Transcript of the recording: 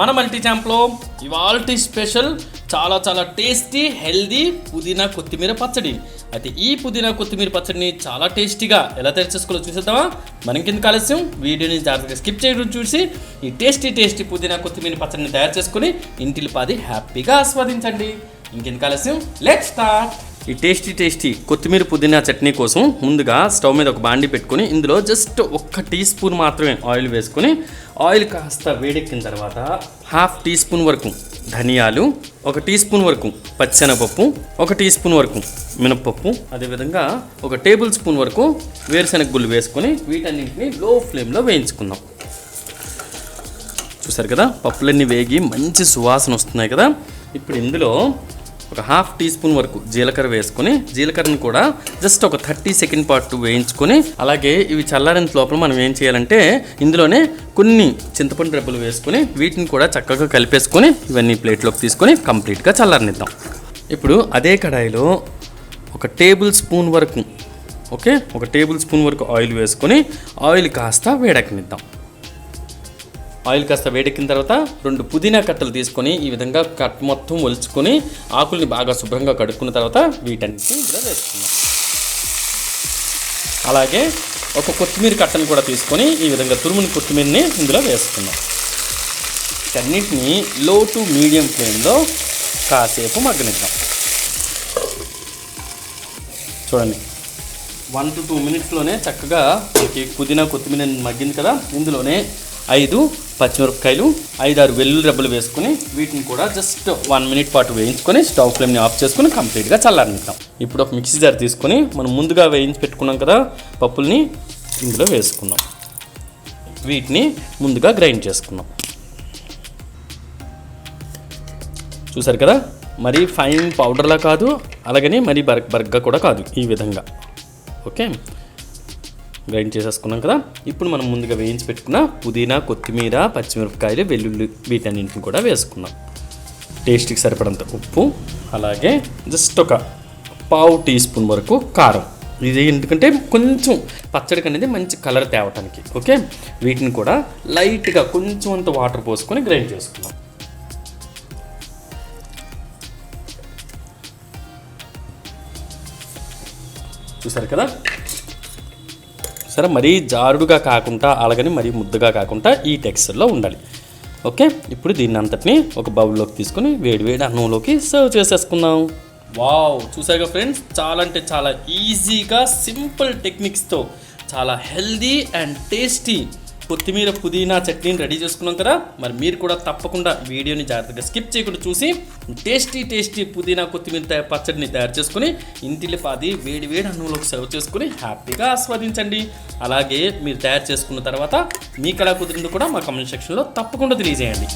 మన మల్టీ ఛాంప్లో ఇవాల్టి స్పెషల్ చాలా చాలా టేస్టీ హెల్దీ పుదీనా కొత్తిమీర పచ్చడి. అయితే ఈ పుదీనా కొత్తిమీర పచ్చడిని చాలా టేస్టీగా ఎలా తయారు చేసుకోవాలో చూసేద్దామా? మనం కింద ఆలస్యం. వీడియోని జాగ్రత్తగా స్కిప్ చేయడం చూసి ఈ టేస్టీ టేస్టీ పుదీనా కొత్తిమీర పచ్చడిని తయారు చేసుకుని ఇంటిలో పాది హ్యాపీగా ఆస్వాదించండి. ఇంకెందుకు ఆలస్యం? లెట్ స్టార్ట్ ఈ టేస్టీ టేస్టీ కొత్తిమీర పుదీనా చట్నీ కోసం ముందుగా స్టవ్ మీద ఒక బాండి పెట్టుకొని ఇందులో జస్ట్ ఒక్క టీ స్పూన్ మాత్రమే ఆయిల్ వేసుకొని ఆయిల్ కాస్త వేడెక్కిన తర్వాత హాఫ్ టీ స్పూన్ వరకు ధనియాలు ఒక టీ స్పూన్ వరకు పచ్చెనపప్పు ఒక టీ స్పూన్ వరకు మినప్పప్పు అదేవిధంగా ఒక టేబుల్ స్పూన్ వరకు వేరుశెనగ గుళ్ళు వేసుకొని వీటన్నింటిని లో ఫ్లేమ్లో వేయించుకుందాం. చూసారు కదా? పప్పులన్నీ వేగి మంచి సువాసన వస్తున్నాయి కదా? ఇప్పుడు ఇందులో ఒక హాఫ్ టీ స్పూన్ వరకు జీలకర్ర వేసుకొని జీలకర్రను కూడా జస్ట్ ఒక థర్టీ సెకండ్ పాటు వేయించుకొని అలాగే ఇవి చల్లారిన లోపల మనం ఏం చేయాలంటే ఇందులోనే కొన్ని చింతపండు రెబ్బలు వేసుకొని వీటిని కూడా చక్కగా కలిపేసుకొని ఇవన్నీ ప్లేట్లోకి తీసుకొని కంప్లీట్గా చల్లారనిద్దాం. ఇప్పుడు అదే కడాయిలో ఒక టేబుల్ స్పూన్ వరకు ఓకే? ఒక టేబుల్ స్పూన్ వరకు ఆయిల్ వేసుకొని ఆయిల్ కాస్త వేడెక్కనిద్దాం. ఆయిల్ కాస్త వేడెక్కిన తర్వాత రెండు పుదీనా కట్టలు తీసుకొని ఈ విధంగా కట్ మొత్తం ఒలుచుకొని ఆకుల్ని బాగా శుభ్రంగా కడుక్కున్న తర్వాత వీటన్నిటిని ఇందులో వేసుకున్నాం అలాగే ఒక కొత్తిమీర కట్టను కూడా తీసుకొని ఈ విధంగా తురుముని కొత్తిమీరని ఇందులో వేసుకున్నాం వీటన్నిటిని లో టు మీడియం ఫ్లేమ్లో కాసేపు మగ్గనిద్దాం. చూడండి. వన్ టు టూ మినిట్స్లోనే చక్కగా మనకి పుదీనా కొత్తిమీర మగ్గింది కదా? ఇందులోనే ఐదు పచ్చిమిరపకాయలు ఐదారు వెల్లుల్లి రెబ్బలు వేసుకుని వీటిని కూడా జస్ట్ వన్ మినిట్ పాటు వేయించుకొని స్టవ్ ఫ్లేమ్ని ఆఫ్ చేసుకుని కంప్లీట్గా చల్లారనిద్దాం. ఇప్పుడు ఒక మిక్సీ జార్ తీసుకొని మనం ముందుగా వేయించి పెట్టుకున్నాం కదా పప్పుల్ని ఇందులో వేసుకున్నాం వీటిని ముందుగా గ్రైండ్ చేసుకున్నాం చూసారు కదా మరీ ఫైన్ పౌడర్లా కాదు అలాగని మరీ బర్గ్ బర్గ్గా కూడా కాదు ఈ విధంగా. ఓకే? గ్రైండ్ చేసేసుకున్నాం కదా. ఇప్పుడు మనం ముందుగా వేయించి పెట్టుకున్న పుదీనా కొత్తిమీర పచ్చిమిరపకాయలు వెల్లుల్లి వీటన్నింటిని కూడా వేసుకున్నాం టేస్ట్కి సరిపడంత ఉప్పు అలాగే జస్ట్ ఒక పావు టీ స్పూన్ వరకు కారం. ఇది ఎందుకంటే కొంచెం పచ్చడికి అనేది మంచి కలర్ తేవటానికి ఓకే? వీటిని కూడా లైట్గా కొంచెం అంత వాటర్ పోసుకొని గ్రైండ్ చేసుకున్నాం చూసారు కదా? సరే మరీ జారుడుగా కాకుండా అలాగని మరీ ముద్దగా కాకుండా ఈ టెక్స్చర్లో ఉండాలి. ఓకే? ఇప్పుడు దీన్ని అంతటిని ఒక బౌల్లోకి తీసుకొని వేడి వేడి అన్నంలోకి సర్వ్ చేసేసుకుందాం. వావ్ చూసాగా ఫ్రెండ్స్ చాలా అంటే చాలా ఈజీగా సింపుల్ టెక్నిక్స్తో చాలా హెల్దీ అండ్ టేస్టీ కొత్తిమీర పుదీనా చట్నీని రెడీ చేసుకున్నాం కదా మరి మీరు కూడా తప్పకుండా వీడియోని జాగ్రత్తగా స్కిప్ చేయకుండా చూసి టేస్టీ టేస్టీ పుదీనా కొత్తిమీర పచ్చడిని తయారు చేసుకుని ఇంటిలి పాది వేడి వేడి అన్నంలోకి సర్వ్ చేసుకుని హ్యాపీగా ఆస్వాదించండి. అలాగే మీరు తయారు చేసుకున్న తర్వాత మీకు ఎలా కుదిరిందో కూడా మా కమెంట్ సెక్షన్లో తప్పకుండా తెలియజేయండి.